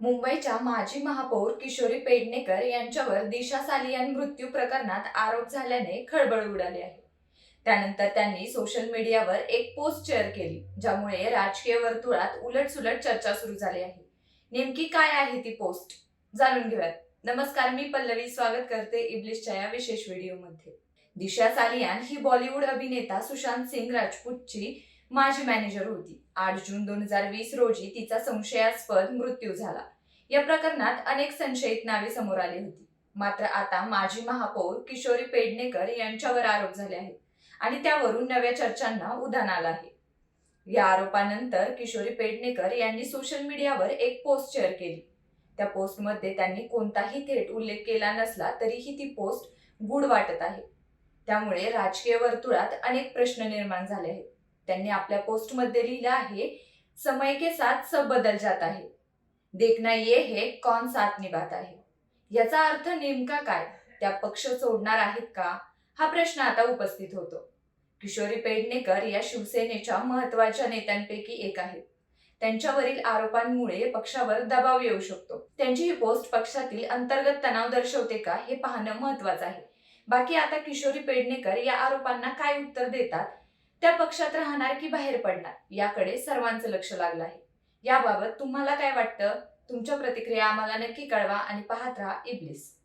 मुंबईच्या माजी महापौर किशोरी पेडणेकर यांच्यावर दिशा सालियान मृत्यू प्रकरणात आरोप झाल्याने खळबळ उडाली आहे. त्यानंतर त्यांनी सोशल मीडियावर एक पोस्ट शेअर केली ज्यामुळे राजकीय वर्तुळात उलटसुलट चर्चा सुरू झाली आहे. नेमकी काय आहे ती पोस्ट जाणून घेऊयात. नमस्कार मी पल्लवी. स्वागत करते इब्लिशच्या या विशेष व्हिडिओमध्ये दिशा सालियान ही बॉलिवूड अभिनेता सुशांत सिंग राजपूतची माजी मॅनेजर होती. आठ जून दोन हजार वीस रोजी तिचा संशयास्पद मृत्यू झाला. या प्रकरणात अनेक संशयित नावे समोर आली होती. मात्र आता माजी महापौर किशोरी पेडणेकर यांच्यावर आरोप झाले आहेत आणि त्यावरून नव्या चर्चांना उधाण आलं आहे. या आरोपानंतर किशोरी पेडणेकर यांनी सोशल मीडियावर एक पोस्ट शेअर केली. त्या पोस्टमध्ये त्यांनी कोणताही थेट उल्लेख केला नसला तरीही ती पोस्ट गूढ वाटत आहे. त्यामुळे राजकीय वर्तुळात अनेक प्रश्न निर्माण झाले आहेत. त्यांनी आपल्या पोस्टमध्ये लिहिलं आहे समय के साथ सब बदल जात आहे. देखना ये है कौन साथ निभात आहे याचा अर्थ नेमका काय? त्या पक्ष सोडणार आहेत का? हा प्रश्न आता उपस्थित होतो. किशोरी पेडणेकर या शिवसेनेच्या महत्त्वाच्या नेत्यांपैकी एक आहेत. त्यांच्यावरील आरोपांमुळे पक्षावर दबाव येऊ शकतो. त्यांची ही पोस्ट पक्षातील अंतर्गत तणाव दर्शवते का हे पाहणं महत्वाचं आहे. बाकी आता किशोरी पेडणेकर या आरोपांना काय उत्तर देतात? त्या पक्षात राहणार की बाहेर पडणार? याकडे सर्वांचं लक्ष लागलं आहे. याबाबत तुम्हाला काय वाटतं? तुमच्या प्रतिक्रिया आम्हाला नक्की कळवा आणि पाहत राहा इब्लिस.